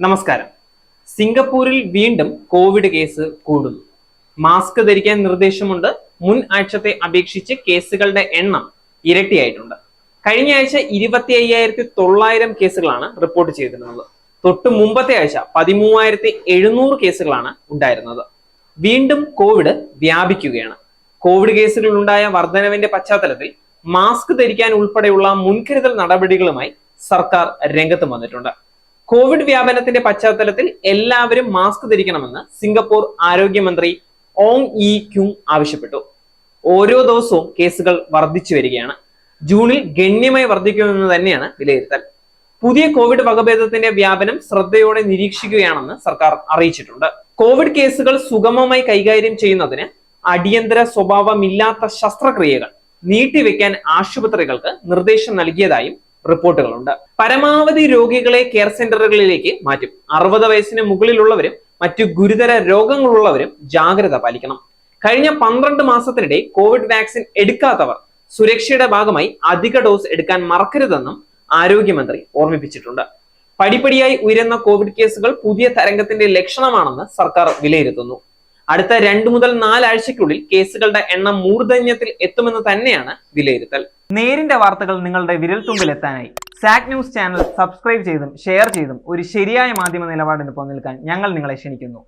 നമസ്കാരം. സിംഗപ്പൂരിൽ വീണ്ടും കോവിഡ് കേസ് കൂടുന്നു. മാസ്ക് ധരിക്കാൻ നിർദ്ദേശമുണ്ട്. മുൻ ആഴ്ചത്തെ അപേക്ഷിച്ച് കേസുകളുടെ എണ്ണം ഇരട്ടിയായിട്ടുണ്ട്. കഴിഞ്ഞ ആഴ്ച ഇരുപത്തി അയ്യായിരത്തി തൊള്ളായിരം കേസുകളാണ് റിപ്പോർട്ട് ചെയ്തിരുന്നത്. തൊട്ട് മുമ്പത്തെ ആഴ്ച പതിമൂവായിരത്തി എഴുന്നൂറ് കേസുകളാണ് ഉണ്ടായിരുന്നത്. വീണ്ടും കോവിഡ് വ്യാപിക്കുകയാണ്. കോവിഡ് കേസുകളിലുണ്ടായ വർധനവിന്റെ പശ്ചാത്തലത്തിൽ മാസ്ക് ധരിക്കാൻ ഉൾപ്പെടെയുള്ള മുൻകരുതൽ നടപടികളുമായി സർക്കാർ രംഗത്ത് വന്നിട്ടുണ്ട്. കോവിഡ് വ്യാപനത്തിന്റെ പശ്ചാത്തലത്തിൽ എല്ലാവരും മാസ്ക് ധരിക്കണമെന്ന് സിംഗപ്പൂർ ആരോഗ്യമന്ത്രി ഓങ് ഇ ക്യുങ് ആവശ്യപ്പെട്ടു. ഓരോ ദിവസവും കേസുകൾ വർദ്ധിച്ചു വരികയാണ്. ജൂണിൽ ഗണ്യമായി വർദ്ധിക്കുമെന്ന് തന്നെയാണ് വിലയിരുത്തൽ. പുതിയ കോവിഡ് വകഭേദത്തിന്റെ വ്യാപനം ശ്രദ്ധയോടെ നിരീക്ഷിക്കുകയാണെന്ന് സർക്കാർ അറിയിച്ചിട്ടുണ്ട്. കോവിഡ് കേസുകൾ സുഗമമായി കൈകാര്യം ചെയ്യുന്നതിന് അടിയന്തര സ്വഭാവമില്ലാത്ത ശസ്ത്രക്രിയകൾ നീട്ടിവെക്കാൻ ആശുപത്രികൾക്ക് നിർദ്ദേശം നൽകിയതായും റിപ്പോർട്ടുകളുണ്ട്. പരമാവധി രോഗികളെ കെയർ സെന്ററുകളിലേക്ക് മാറ്റും. അറുപത് വയസ്സിന് മുകളിലുള്ളവരും മറ്റു ഗുരുതര രോഗങ്ങളുള്ളവരും ജാഗ്രത പാലിക്കണം. കഴിഞ്ഞ പന്ത്രണ്ട് മാസത്തിനിടെ കോവിഡ് വാക്സിൻ എടുക്കാത്തവർ സുരക്ഷയുടെ ഭാഗമായി അധിക ഡോസ് എടുക്കാൻ മറക്കരുതെന്നും ആരോഗ്യമന്ത്രി ഓർമ്മിപ്പിച്ചിട്ടുണ്ട്. പടിപടിയായി ഉയരുന്ന കോവിഡ് കേസുകൾ പുതിയ തരംഗത്തിന്റെ ലക്ഷണമാണെന്ന് സർക്കാർ വിലയിരുത്തുന്നു. അടുത്ത രണ്ടു മുതൽ നാലാഴ്ചയ്ക്കുള്ളിൽ കേസുകളുടെ എണ്ണം മൂർധന്യത്തിൽ എത്തുമെന്ന് തന്നെയാണ് വിലയിരുത്തൽ. നേരിന്റെ വാർത്തകൾ നിങ്ങളുടെ വിരൽത്തുമ്പിൽ എത്താനായി സാക് ന്യൂസ് ചാനൽ സബ്സ്ക്രൈബ് ചെയ്തും ഷെയർ ചെയ്തും ഒരു ശരിയായ മാധ്യമ നിലപാടിന് നിൽക്കാൻ ഞങ്ങൾ നിങ്ങളെ ക്ഷണിക്കുന്നു.